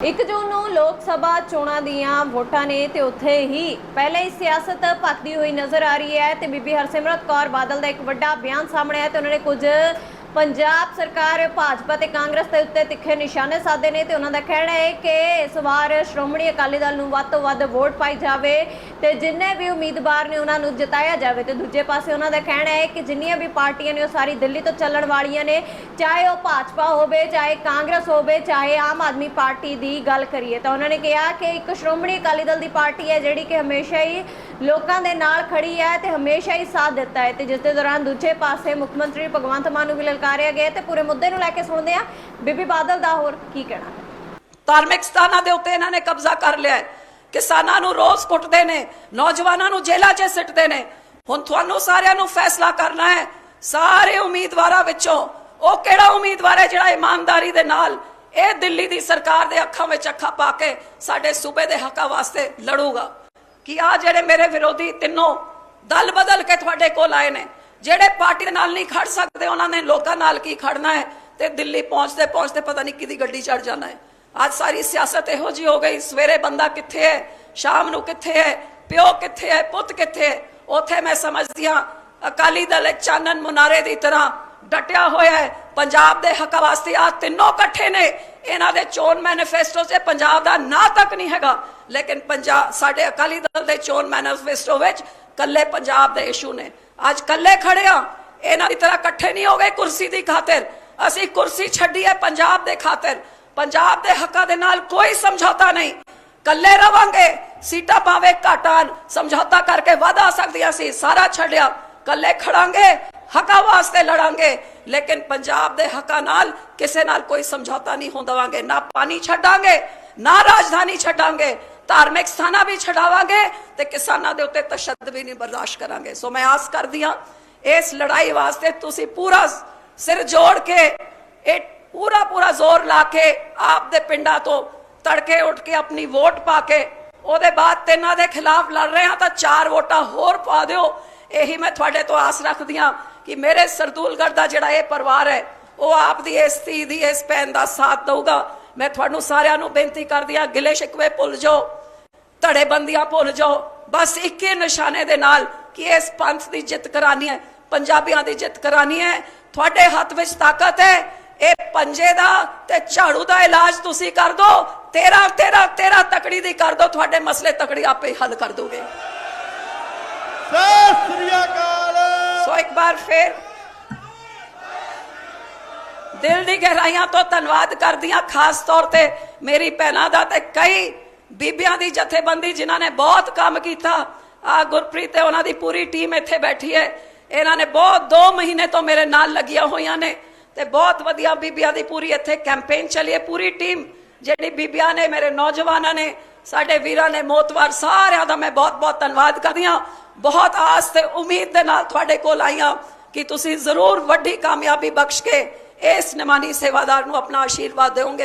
ਇੱਕ ਜੂਨ ਨੂੰ ਲੋਕ ਸਭਾ ਚੋਣਾਂ ਦੀਆਂ ਵੋਟਾਂ ਨੇ ਤੇ ਉੱਥੇ ਹੀ ਪਹਿਲੇ ਹੀ ਸਿਆਸਤ ਭਖਦੀ ਹੋਈ ਨਜ਼ਰ ਆ ਰਹੀ ਹੈ ਤੇ ਬੀਬੀ ਹਰਸਿਮਰਤ ਕੌਰ ਬਾਦਲ ਦਾ ਇੱਕ ਵੱਡਾ ਬਿਆਨ ਸਾਹਮਣੇ ਆਇਆ ਤੇ ਉਹਨਾਂ ਨੇ ਕੁਝ ਪੰਜਾਬ ਸਰਕਾਰ, ਭਾਜਪਾ ਤੇ ਕਾਂਗਰਸ ਦੇ ਉੱਤੇ ਤਿੱਖੇ ਨਿਸ਼ਾਨੇ ਸਾਧੇ ਨੇ ਤੇ ਉਹਨਾਂ ਦਾ ਕਹਿਣਾ ਹੈ ਕਿ ਇਸ ਵਾਰ ਸ਼੍ਰੋਮਣੀ ਅਕਾਲੀ ਦਲ ਨੂੰ ਵੱਧ ਤੋਂ ਵੱਧ ਵੋਟ ਪਾਈ ਜਾਵੇ ਤੇ ਜਿੰਨੇ ਵੀ ਉਮੀਦਵਾਰ ਨੇ ਉਹਨਾਂ ਨੂੰ ਜਿਤਾਇਆ ਜਾਵੇ। ਤੇ ਦੂਜੇ ਪਾਸੇ ਉਹਨਾਂ ਦਾ ਕਹਿਣਾ ਹੈ ਕਿ ਜਿੰਨੀਆਂ ਵੀ ਪਾਰਟੀਆਂ ਨੇ ਉਹ ਸਾਰੀ ਦਿੱਲੀ ਤੋਂ ਚੱਲਣ ਵਾਲੀਆਂ ਨੇ, ਚਾਹੇ ਉਹ ਭਾਜਪਾ ਹੋਵੇ, ਚਾਹੇ ਕਾਂਗਰਸ ਹੋਵੇ, ਚਾਹੇ ਆਮ ਆਦਮੀ ਪਾਰਟੀ ਦੀ ਗੱਲ ਕਰੀਏ ਤਾਂ ਉਹਨਾਂ ਨੇ ਕਿਹਾ ਕਿ ਇੱਕ ਸ਼੍ਰੋਮਣੀ ਅਕਾਲੀ ਦਲ ਦੀ ਪਾਰਟੀ ਹੈ ਜਿਹੜੀ ਕਿ ਹਮੇਸ਼ਾ ਹੀ ਲੋਕਾਂ ਦੇ ਨਾਲ ਖੜੀ ਹੈ ਤੇ ਹਮੇਸ਼ਾ ਹੀ ਸਾਥ ਦਿੱਤਾ ਹੈ ਤੇ ਜਿਸ ਦੇ ਦੌਰਾਨ ਦੂਜੇ ਪਾਸੇ ਮੁੱਖ ਮੰਤਰੀ ਭਗਵੰਤ ਮਾਨ ਨੂੰ ਵੀ ਲਲਕਾਰਿਆ ਗਿਆ ਤੇ ਪੂਰੇ ਮੁੱਦੇ ਨੂੰ ਲੈ ਕੇ ਸੁਣਦੇ ਆ ਬੀਬੀ ਬਾਦਲ ਦਾ ਹੋਰ ਕੀ ਕਹਿਣਾ ਧਾਰਮਿਕ ਸਥਾਨਾਂ ਦੇ ਉੱਤੇ ਇਹਨਾਂ ਨੇ ਕਬਜ਼ਾ ਕਰ ਲਿਆ ਕਿਸਾਨਾਂ ਨੂੰ ਰੋਜ਼ ਕੁੱਟਦੇ ਨੇ, ਨੌਜਵਾਨਾਂ ਨੂੰ ਜੇਲ੍ਹਾਂ 'ਚ ਸਿੱਟਦੇ ਨੇ। ਹੁਣ ਤੁਹਾਨੂੰ ਸਾਰਿਆਂ ਨੂੰ ਫੈਸਲਾ ਕਰਨਾ ਹੈ। ਸਾਰੇ ਉਮੀਦਵਾਰਾਂ ਵਿੱਚੋਂ ਉਹ ਕਿਹੜਾ ਉਮੀਦਵਾਰ ਹੈ ਜਿਹੜਾ ਇਮਾਨਦਾਰੀ ਦੇ ਨਾਲ ਇਹ ਦਿੱਲੀ ਦੀ ਸਰਕਾਰ ਦੇ ਅੱਖਾਂ ਵਿੱਚ ਅੱਖਾਂ ਪਾ ਕੇ ਸਾਡੇ ਸੂਬੇ ਦੇ ਹੱਕਾਂ ਵਾਸਤੇ ਲੜੂਗਾ? ਕਿ ਆ ਜਿਹੜੇ ਮੇਰੇ ਵਿਰੋਧੀ ਤਿੰਨੋਂ ਦਲ ਬਦਲ ਕੇ ਤੁਹਾਡੇ ਕੋਲ ਆਏ ਨੇ? ਜਿਹੜੇ ਪਾਰਟੀ ਦੇ ਨਾਲ ਨਹੀਂ ਖੜ ਸਕਦੇ, ਉਹਨਾਂ ਨੇ ਲੋਕਾਂ ਨਾਲ ਕੀ ਖੜਨਾ ਹੈ? ਤੇ ਦਿੱਲੀ ਪਹੁੰਚਦੇ ਪਹੁੰਚਦੇ ਪਤਾ ਨਹੀਂ ਕਿਹਦੀ ਗੱਡੀ ਚੜ ਜਾਣਾ ਹੈ। ਅੱਜ ਸਾਰੀ ਸਿਆਸਤ ਇਹੋ ਜੀ ਹੋ ਗਈ, ਸਵੇਰੇ ਬੰਦਾ ਕਿੱਥੇ ਹੈ? ਸ਼ਾਮ ਨੂੰ ਕਿੱਥੇ ਹੈ? ਪਿਓ ਕਿੱਥੇ ਹੈ? ਪੁੱਤ ਕਿੱਥੇ ਹੈ? ਉਥੇ ਮੈਂ ਸਮਝਦੀ ਹਾਂ, ਅਕਾਲੀ ਦਲ ਚਾਨਣ ਮੁਨਾਰੇ ਦੀ ਤਰ੍ਹਾਂ ਡਟਿਆ ਹੋਇਆ ਹੈ। ਪੰਜਾਬ ਦੇ ਹੱਕ ਵਾਸਤੇ ਆ ਤਿੰਨੋਂ ਇਕੱਠੇ ਨੇ। ਇਹਨਾਂ ਦੇ ਚੋਣ ਮੈਨੀਫੈਸਟੋ 'ਚ ਪੰਜਾਬ ਦਾ ਨਾਂ ਤੱਕ ਨਹੀਂ ਹੈਗਾ। ਲੇਕਿਨ ਪੰਜਾਬ ਸਾਡੇ ਅਕਾਲੀ ਦਲ ਦੇ ਚੋਣ ਮੈਨੀਫੈਸਟੋ ਵਿੱਚ ਕੱਲੇ ਪੰਜਾਬ ਦੇ ਇਸ਼ੂ ਨੇ। ਅੱਜ ਕੱਲੇ ਖੜੇ ਆ। ਇਹਨਾਂ ਦੀ ਤਰ੍ਹਾਂ ਇਕੱਠੇ ਨਹੀਂ ਹੋ ਗਏ ਕੁਰਸੀ ਦੀ ਖਾਤਰ। ਅਸੀਂ ਕੁਰਸੀ ਛੱਡੀ ਪੰਜਾਬ ਦੇ ਖਾਤਰ। ਪੰਜਾਬ ਦੇ ਹੱਕਾਂ ਦੇ ਨਾਲ ਕੋਈ ਸਮਝੌਤਾ ਨਹੀਂ। ਕੱਲੇ ਰਵਾਂਗੇ, ਸੀਟਾਂ ਭਾਵੇਂ ਘਟਾਣ ਸਮਝੌਤਾ ਕਰਕੇ ਵਾਧਾ ਸਕਦੀਆਂ ਸੀ, ਸਾਰਾ ਛੱਡਿਆ। ਕੱਲੇ ਖੜਾਂਗੇ, ਹੱਕਾਂ ਵਾਸਤੇ ਲੜਾਂਗੇ। ਲੇਕਿਨ ਪੰਜਾਬ ਦੇ ਹੱਕਾਂ ਨਾਲ ਕਿਸੇ ਨਾਲ ਕੋਈ ਸਮਝੌਤਾ ਨਹੀਂ ਹੋਣ ਦੇਵਾਂਗੇ। ਨਾ ਪਾਣੀ ਛੱਡਾਂਗੇ, ਨਾ ਰਾਜਧਾਨੀ ਛੱਡਾਂਗੇ। ਧਾਰਮਿਕ ਸਥਾਨਾਂ ਵੀ ਛਡਾਵਾਂਗੇ ਤੇ ਕਿਸਾਨਾਂ ਦੇ ਉੱਤੇ ਤਸ਼ੱਦਦ ਵੀ ਨਹੀਂ ਬਰਦਾਸ਼ਤ ਕਰਾਂਗੇ। ਸੋ ਮੈਂ ਆਸ ਕਰਦੀ ਹਾਂ, ਇਸ ਲੜਾਈ ਵਾਸਤੇ ਤੁਸੀਂ ਪੂਰਾ ਸਿਰ ਜੋੜ ਕੇ, ਇਹ ਪੂਰਾ ਪੂਰਾ ਜ਼ੋਰ ਲਾ ਕੇ ਆਪ ਦੇ ਪਿੰਡਾਂ ਤੋਂ ਤੜਕੇ ਉੱਠ ਕੇ ਆਪਣੀ ਵੋਟ ਪਾ ਕੇ, ਉਹਦੇ ਬਾਅਦ ਤਿੰਨਾਂ ਦੇ ਖਿਲਾਫ ਲੜ ਰਹੇ ਹਾਂ ਤਾਂ ਚਾਰ ਵੋਟਾਂ ਹੋਰ ਪਾ ਦਿਓ। ਇਹੀ ਮੈਂ ਤੁਹਾਡੇ ਤੋਂ ਆਸ ਰੱਖਦੀ ਹਾਂ ਕਿ ਮੇਰੇ ਸਰਦੂਲਗੜ ਦਾ ਜਿਹੜਾ ਇਹ ਪਰਿਵਾਰ ਹੈ, ਉਹ ਆਪ ਦੀ ਇਸ ਧੀ ਦੀ, ਇਸ ਭੈਣ ਦਾ ਸਾਥ ਦਊਗਾ। ਮੈਂ ਤੁਹਾਨੂੰ ਸਾਰਿਆਂ ਨੂੰ ਬੇਨਤੀ ਕਰਦੀ ਹਾਂ, ਗਿਲੇ ਸ਼ਿਕਵੇ ਭੁੱਲ ਜਾਓ। ਧੜੇ ਬੰਦੀਆਂ ਭੁੱਲ ਜਾਓ। ਬਸ ਇੱਕੇ ਨਿਸ਼ਾਨੇ ਦੇ ਨਾਲ ਕਿ ਇਸ ਪੰਥ ਦੀ ਜਿੱਤ ਕਰਾਨੀ ਹੈ ਪੰਜਾਬੀਆਂ ਦੀ ਜਿੱਤ ਕਰਾਨੀ ਹੈ। ਤੁਹਾਡੇ ਹੱਥ ਵਿੱਚ ਤਾਕਤ ਹੈ। ਇਹ ਪੰਜੇ ਦਾ ਤੇ ਝਾੜੂ ਦਾ ਇਲਾਜ ਤੁਸੀਂ ਕਰ ਦੋ। ਤੇਰਾ ਤੇਰਾ ਤੇਰਾ ਤਕੜੀ ਦੀ ਕਰ ਦੋ। ਤੁਹਾਡੇ ਮਸਲੇ ਤਕੜੀ ਆਪੇ ਹੱਲ ਕਰ ਦੋਗੇ। ਸਤਿ ਸ੍ਰੀ ਅਕਾਲ। ਸੋ ਇੱਕ ਵਾਰ ਫਿਰ ਦਿਲ ਦੀ ਗਹਿਰਾਈਆਂ ਤੋਂ ਧੰਨਵਾਦ ਕਰਦੀਆਂ ਖਾਸ ਤੌਰ ਤੇ ਮੇਰੀ ਭੈਣਾਂ ਦਾ ਤੇ ਕਈ ਬੀਬੀਆਂ ਦੀ ਜਥੇਬੰਦੀ ਜਿਨ੍ਹਾਂ ਨੇ ਬਹੁਤ ਕੰਮ ਕੀਤਾ, ਆ ਗੁਰਪ੍ਰੀਤ ਤੇ ਉਹਨਾਂ ਦੀ ਪੂਰੀ ਟੀਮ ਇੱਥੇ ਬੈਠੀ ਹੈ। ਇਹਨਾਂ ਨੇ ਬਹੁਤ 2 ਮਹੀਨੇ ਤੋਂ ਮੇਰੇ ਨਾਲ ਲੱਗੀਆਂ ਹੋਈਆਂ ਨੇ ਤੇ ਬਹੁਤ ਵਧੀਆ ਬੀਬੀਆਂ ਦੀ ਪੂਰੀ ਇੱਥੇ ਕੈਂਪੇਨ ਚੱਲੀ ਹੈ। ਪੂਰੀ ਟੀਮ ਜਿਹੜੀ ਬੀਬੀਆਂ ਨੇ, ਮੇਰੇ ਨੌਜਵਾਨਾਂ ਨੇ, ਸਾਡੇ ਵੀਰਾਂ ਨੇ, ਮੋਤਵਾਰ ਸਾਰਿਆਂ ਦਾ ਮੈਂ ਬਹੁਤ ਬਹੁਤ ਧੰਨਵਾਦ ਕਰਦੀ ਹਾਂ। ਬਹੁਤ ਆਸ ਤੇ ਉਮੀਦ ਦੇ ਨਾਲ ਤੁਹਾਡੇ ਕੋਲ ਆਈਆਂ ਕਿ ਤੁਸੀਂ ਜ਼ਰੂਰ ਵੱਡੀ ਕਾਮਯਾਬੀ ਬਖਸ਼ ਕੇ ਇਸ ਨਿਮਾਨੀ ਸੇਵਾਦਾਰ ਨੂੰ ਆਪਣਾ ਆਸ਼ੀਰਵਾਦ ਦਿਓਗੇ।